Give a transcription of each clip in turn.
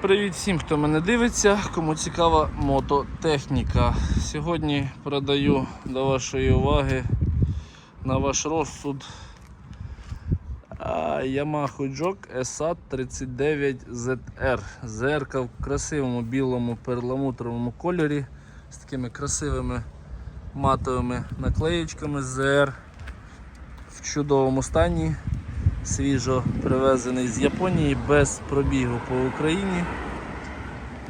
Привіт всім, хто мене дивиться, кому цікава мототехніка. Сьогодні продаю до вашої уваги на ваш розсуд Yamaha Jog SA 39ZR. ЗРК в красивому білому перламутровому кольорі з такими красивими матовими наклеєчками ZR в чудовому стані свіжо привезений з Японії без пробігу по Україні.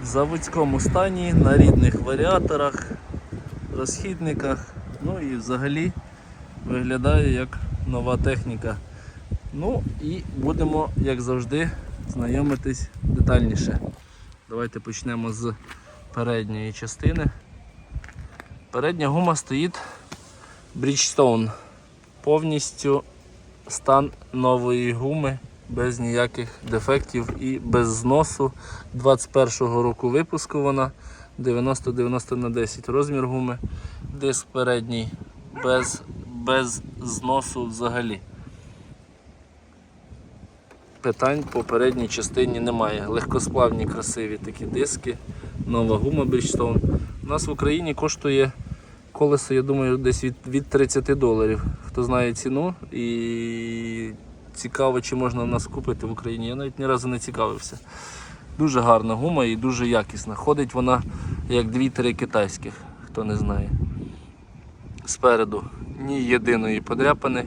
В заводському стані, на рідних варіаторах, розхідниках. Ну і взагалі виглядає як нова техніка. Ну і будемо, як завжди, знайомитись детальніше. Давайте почнемо з передньої частини. Передня гума стоїть Bridgestone. Повністю стан нової гуми без ніяких дефектів і без зносу. 21-го року випуску вона 90-90 на 10 розмір гуми. Диск передній без, без зносу взагалі. Питань по передній частині немає. Легкосплавні красиві такі диски, нова гума Bridgestone. У нас в Україні коштує колесо, я думаю, десь від, від 30 доларів. Хто знає ціну і цікаво, чи можна нас купити в Україні. Я навіть ні разу не цікавився. Дуже гарна гума і дуже якісна. Ходить вона як 2-3 китайських, хто не знає. Спереду ні єдиної подряпини.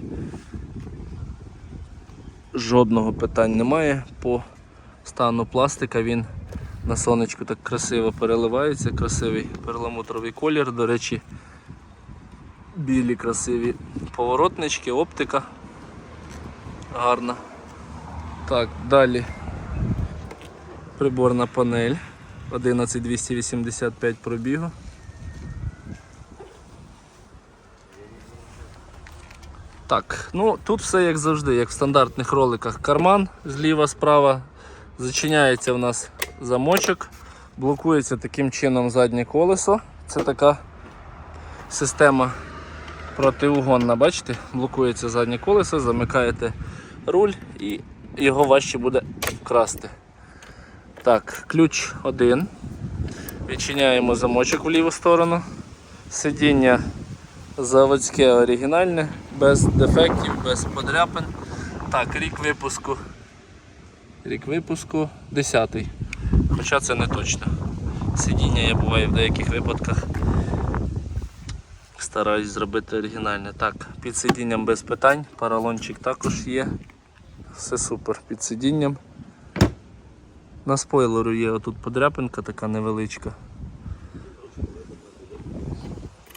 Жодного питань немає. По стану пластика він на сонечку так красиво переливається, красивий перламутровий колір. До речі, білі красиві поворотнички, оптика гарна. Так, далі приборна панель 11285 пробігу. Так, ну тут все як завжди, як в стандартних роликах. Карман зліва справа. Зачиняється в нас замочок, блокується таким чином заднє колесо. Це така система протиугонна, бачите, блокується заднє колесо, замикаєте руль і його важче буде вкрасти. Так, ключ один. Відчиняємо замочок в ліву сторону. Сидіння заводське оригінальне, без дефектів, без подряпин. Так, рік випуску. Рік випуску 10-й. Хоча це не точно. Сидіння я буває в деяких випадках. Стараюсь зробити оригінальне. Так, під сидінням без питань, паралончик також є. Все супер під сидінням. На спойлеру є отут подряпинка така невеличка.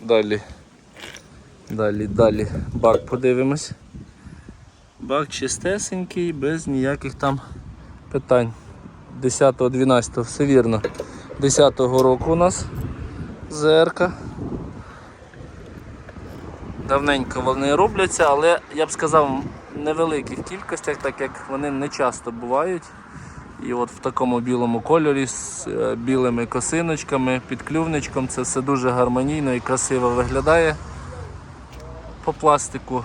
Далі. Далі, далі бак подивимось. Бак чистесенький, без ніяких там питань. 10-12, все вірно. 10-го року у нас ЗРК. Давненько вони робляться, але я б сказав в невеликих кількостях, так як вони не часто бувають. І от в такому білому кольорі з е, білими косиночками, підклювничком це все дуже гармонійно і красиво виглядає. По пластику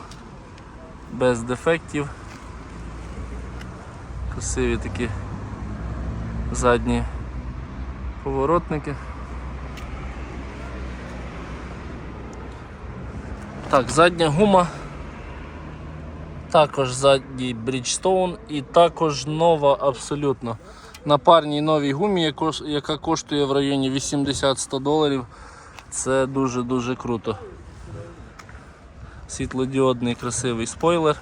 без дефектів. Красиві такі задні поворотники. Так, задня гума. Також задній Bridgestone і також нова абсолютно. На парній новій гумі, яка коштує в районі 80-100 доларів. Це дуже-дуже круто. Світлодіодний красивий спойлер.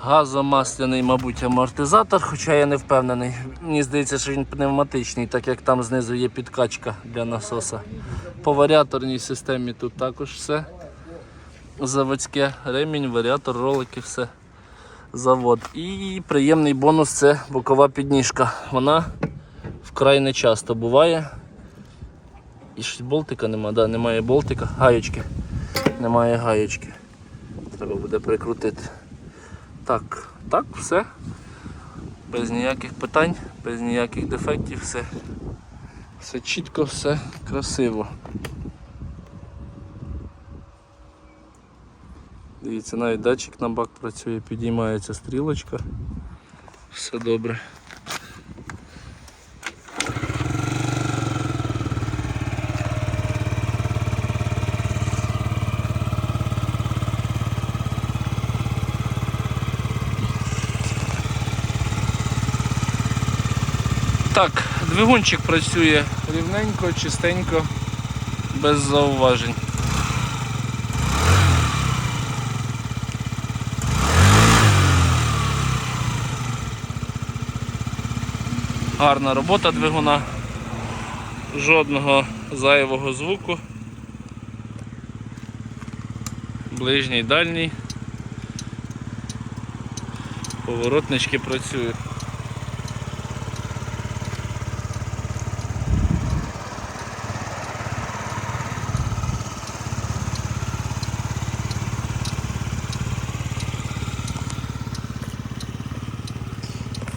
Газомасляний, мабуть, амортизатор, хоча я не впевнений. Мені здається, що він пневматичний, так як там знизу є підкачка для насоса. По варіаторній системі тут також все заводське, ремінь, варіатор, ролики, все завод. І приємний бонус це бокова підніжка. Вона вкрай не часто буває. І щось болтика нема, да, немає болтика, гаєчки. Немає гаєчки. Треба буде прикрутити. Так, так, все. Без ніяких питань, без ніяких дефектів, все. Все чітко, все красиво. Дивіться, навіть датчик на бак працює, підіймається стрілочка. Все добре. Так, двигунчик працює рівненько, чистенько, без зауважень. Гарна робота двигуна, жодного зайвого звуку. Ближній, дальній. Поворотнички працюють.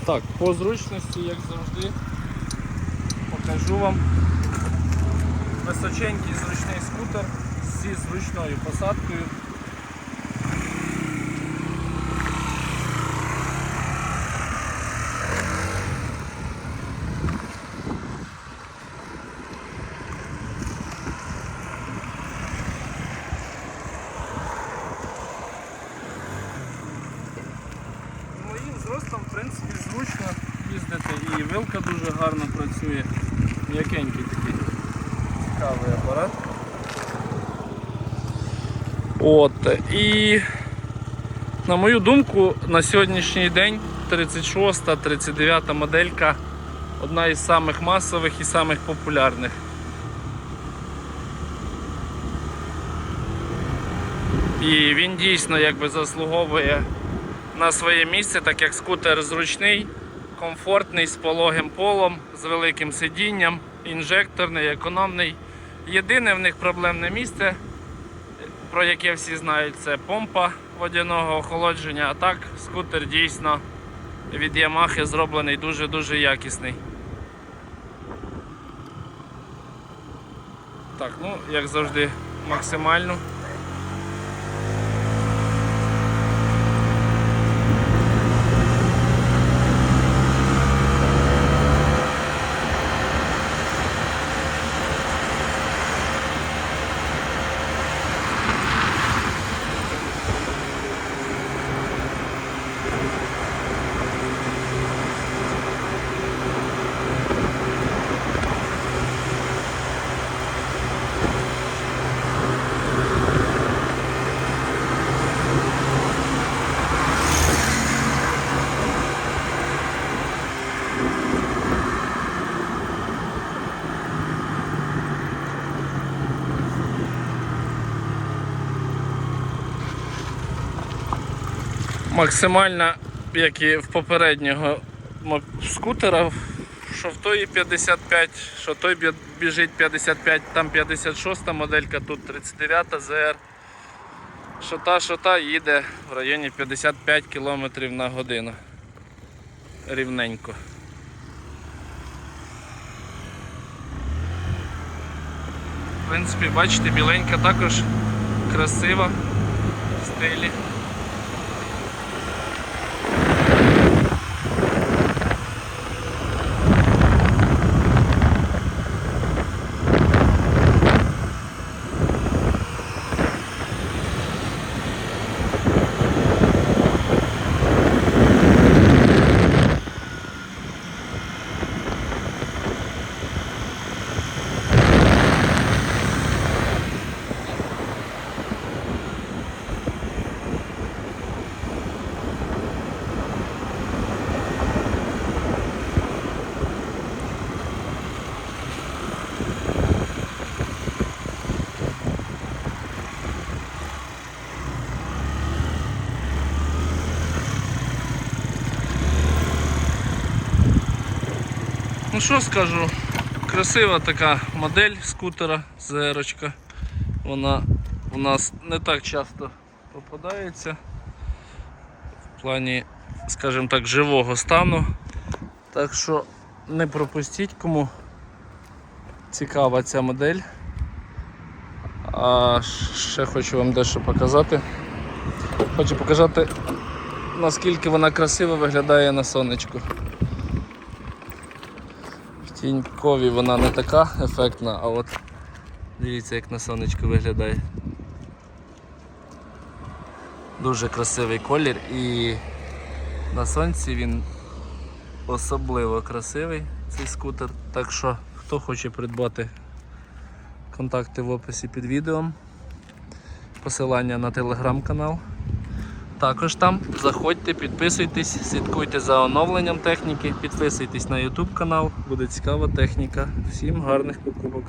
Так, по зручності, як завжди, покажу вам височенький зручний скутер зі зручною посадкою. З моїм зростом, в принципі, зручно їздити і вилка дуже гарно працює. М'якенький такий цікавий апарат. От, і на мою думку, на сьогоднішній день 36-39 моделька одна із самих масових і самих популярних. І він дійсно якби заслуговує на своє місце, так як скутер зручний, комфортний, з пологим полом, з великим сидінням, інжекторний, економний. Єдине в них проблемне місце, про яке всі знають, це помпа водяного охолодження. А так, скутер дійсно від Ямахи зроблений дуже-дуже якісний. Так, ну, як завжди, максимально. Максимальна, як і в попереднього скутера, що в той 55, що той біжить 55, там 56 моделька, тут 39 ZR. Що та, що та їде в районі 55 км на годину. Рівненько. В принципі, бачите, біленька також красива в стилі. Ну що скажу, красива така модель скутера зерочка. Вона у нас не так часто попадається в плані, скажімо так, живого стану. Так що не пропустіть кому цікава ця модель. А ще хочу вам дещо показати. Хочу показати наскільки вона красиво виглядає на сонечку. Тінькові вона не така ефектна, а от дивіться як на сонечку виглядає. Дуже красивий колір і на сонці він особливо красивий. цей скутер. Так що, хто хоче придбати контакти в описі під відео. Посилання на телеграм-канал. Також там заходьте, підписуйтесь, слідкуйте за оновленням техніки, підписуйтесь на YouTube канал, буде цікава техніка. Всім гарних покупок.